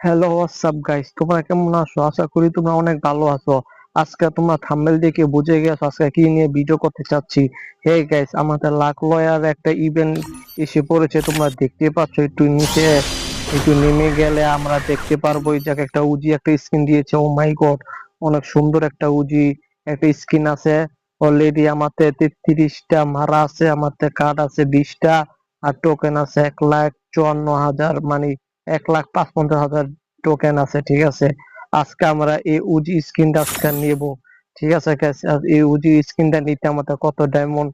Hello WhatsApp guys তোমরা কেমন আছো? আশা করি তোমরা অনেক ভালো আছো। আজকে তোমরা থাম্বনেল দেখে বুঝে গেছো? আজকে কি নিয়ে ভিডিও করতে চাচ্ছি? হে গাইস আমাদের লাখ লয়ার একটা ইভেন্ট এসে পড়েছে। তোমরা দেখতে পাচ্ছ, একটু নিচে, একটু নেমে গেলে আমরা দেখতে পারব। এই জায়গায় একটা উজি একটা স্কিন দিয়েছে। ও মাই গড অনেক সুন্দর একটা উজি একটা স্কিন আছে। অলরেডি আমাদের তেত্রিশটা মারা আছে আমাতে কার্ড আছে বিশটা। আর টোকেন আছে এক লাখ চুয়ান্ন হাজার মানে এক লাখ পাঁচ পঞ্চাশ হাজার টোকেন আছে, ঠিক আছে? আজকে আমরা এই উজি স্কিনটা আজকে নেব, ঠিক আছে এই উজি স্কিনটা নিতে আমাদের কত ডায়মন্ড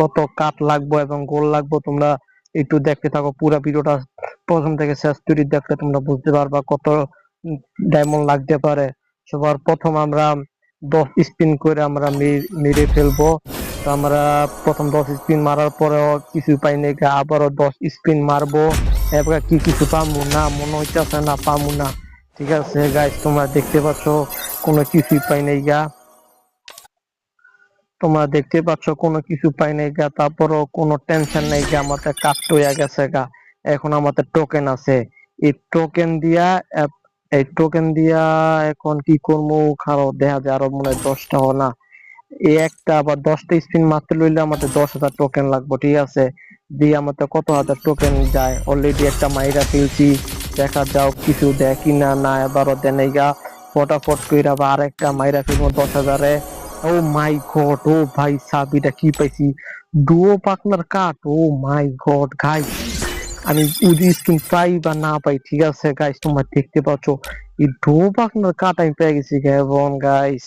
কত কাট লাগবো এবং গোল লাগবো তোমরা একটু দেখতে থাকো। পুরো ভিডিওটা প্রথম থেকে শেষ তুরি দেখলে তোমরা বুঝতে পারবা কত ডায়মন্ড লাগতে পারে। সবার প্রথম আমরা দশ স্পিন করে আমরা মেরে ফেলব। আমরা প্রথম দশ স্পিন মারার পরেও কিছু পাই নাই আবারও দশ স্পিন মারবো। এবার কি কিছু পামু না, মনে হইতেছে না পামু না। ঠিক আছে গাইস তোমরা দেখতে পাচ্ছ, কোনো কিছুই পাই নাই গা। তোমরা দেখতে পাচ্ছ, কোনো কিছু পাই নাই গা। তারপরও কোনো টেনশন নাই গা, আমাদের হয়ে গেছে গা। এখন আমাদের টোকেন আছে। এই টোকেন দিয়া এই টোকেন দিয়া এখন কি করব খারাপ দেখা যায়, আরও মনে হয় দশটা না। একটা আবার দশটা স্পিন মারতে লইলে আমাদের দশ হাজার টোকেন লাগবে, ঠিক আছে? দিয়ে আমাদের কত হাজার টোকেন যায়। অলরেডি একটা মাইরা ফেলছি। দেখা যাও, কিছু দেয় কিনা, না, এবারও দেয় গা। ফটাফট কইরা আবার আরেকটা মাইরা ফেলব দশ হাজারে। ও মাই গড ও ভাই সাবিটা কি পাইছি? Duo partner cut oh my god guys আমি উজি স্কিন পাই বা না পাই, ঠিক আছে গাইস তোমরা দেখতে পাচ্ছ। এই ডুও পার্টনার কাট আমি পেয়ে গেছি এবং গাইস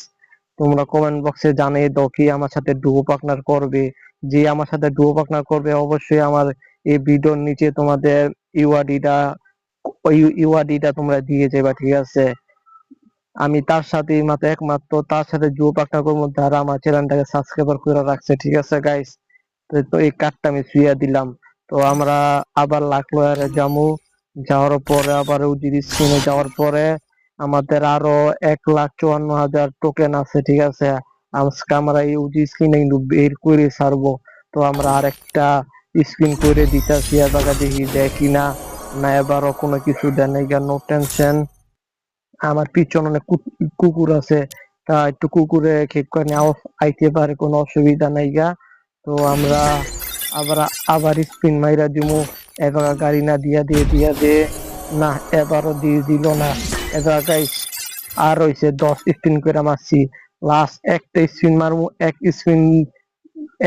তোমরা কমেন্ট বক্সে জানিয়ে দাও, কি আমার সাথে ডুও পার্টনার করবে। যে আমার সাথে ডুও পার্টনার করবে, অবশ্যই আমার এই ভিডিওর নিচে তোমাদের ইউআইডিটা ইউআইডিটা তোমরা দিয়ে যাবে, ঠিক আছে? আমি তার সাথে মাত্র একমাত্র, তার সাথে ডুও পার্টনার করব, যারা আমার চ্যানেলটাকে সাবস্ক্রাইবার করে রাখছে, ঠিক আছে গাইস তো এই কার্ডটা আমি শুয়ে দিলাম। তো আমরা আবার লাখ লয়ারে যাব। যাওয়ার পরে আবার উজির স্ক্রিনে যাওয়ার পরে আমাদের আরও এক লাখ চুয়ান্ন হাজার টোকেন আছে, ঠিক আছে? আজকে আমরা এই উজি স্ক্রিনে কিন্তু বের করে ছাড়বো। তো আমরা আরেকটা স্ক্রিন করে দিতেছি এবার দেখি দেয় কিনা না এবারও কোনো কিছু দেয় নাই নো টেনশন আমার পিছনে অনেক কুকুর আছে। তা একটু কুকুরে খেক করে নেওয়া আইতে পারে, কোনো অসুবিধা নাই গা। তো আমরা আবার আবার স্পিন মাইরা দিমু। এবার গাড়ি না দিয়া দিয়ে দিয়া দে। না, এবারও দিয়ে দিল না। এবার গাইস আর হইছে দশ স্পিন করে মারছি। লাস্ট একটা স্পিন মারবো, এক স্পিন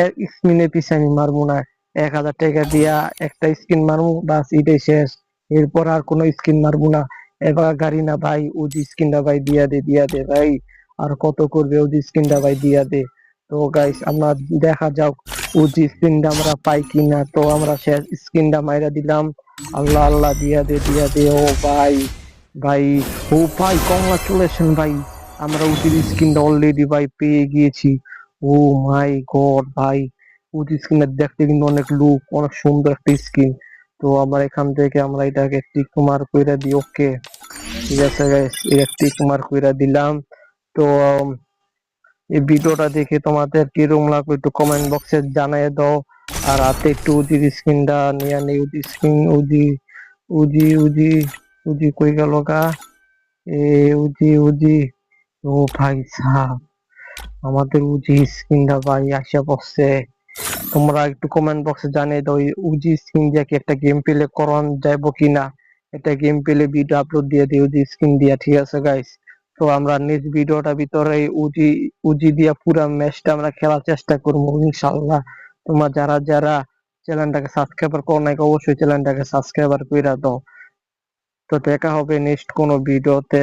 এক স্পিনের পিছে আমি মারবো না। এক হাজার টাকা দিয়া একটা স্কিন মারবো, বাস এটাই শেষ। এরপর আর কোনো স্কিন মারবো না। এবার গাড়ি না ভাই ওজি স্কিনটা ভাই দিয়া দে দিয়া দে ভাই। আর কত করবে ওজি স্কিনটা ভাই দিয়া দে। তো গাইস আমরা দেখা যাক ওজি স্কিনটা আমরা পাই কিনা। তো আমরা শেষ স্কিনটা মাইরা দিলাম। আল্লাহ আল্লাহ, দিয়া দে দিয়া দে। ও ভাই ভাই, ও ভাই কংগ্রাচুলেশন ভাই। আমরা ওজির স্কিনটা অলরেডি ভাই পেয়ে গিয়েছি। ও মাই গড ভাই ওজি স্কিনের দেখতে কিন্তু অনেক লুক অনেক সুন্দর একটা স্কিন তো আমরা এখান থেকে আমরা এটাকে টিক মার্ক কইরা দিই ওকে ঠিক আছে গাইস এটা টিক মার্ক কইরা দিলাম। তো এই ভিডিওটা দেখে তোমাদের কীরকম লাগবে একটু কমেন্ট বক্সে জানিয়ে দাও। আর হাতে একটু উজির স্ক্রিনটা নিয়ে নেই উজি স্ক্রিন উজি উজি উজি উজি কই গেল গা? এ, উজি উজি। ও ভাই সাহ আমাদের উজি স্ক্রিনটা ভাই আসা পড়ছে তোমরা একটু কমেন্ট বক্সে জানিয়ে দাও উজি স্ক্রিন দিয়ে কি একটা গেম প্লে করান যাইব কিনা? একটা গেম প্লে ভিডিও আপলোড দিয়ে দিই উজি স্ক্রিন দিয়া, ঠিক আছে গাইস তো আমরা নেক্সট ভিডিওটা ভিতরে উজি উজি দিয়া পুরা ম্যাচটা আমরা খেলার চেষ্টা করব ইনশাআল্লাহ তোমরা যারা যারা চ্যানেলটাকে সাবস্ক্রাইবার করো নাই, অবশ্যই চ্যানেলটাকে সাবস্ক্রাইবার করে দাও। তো দেখা হবে নেক্সট কোনো ভিডিওতে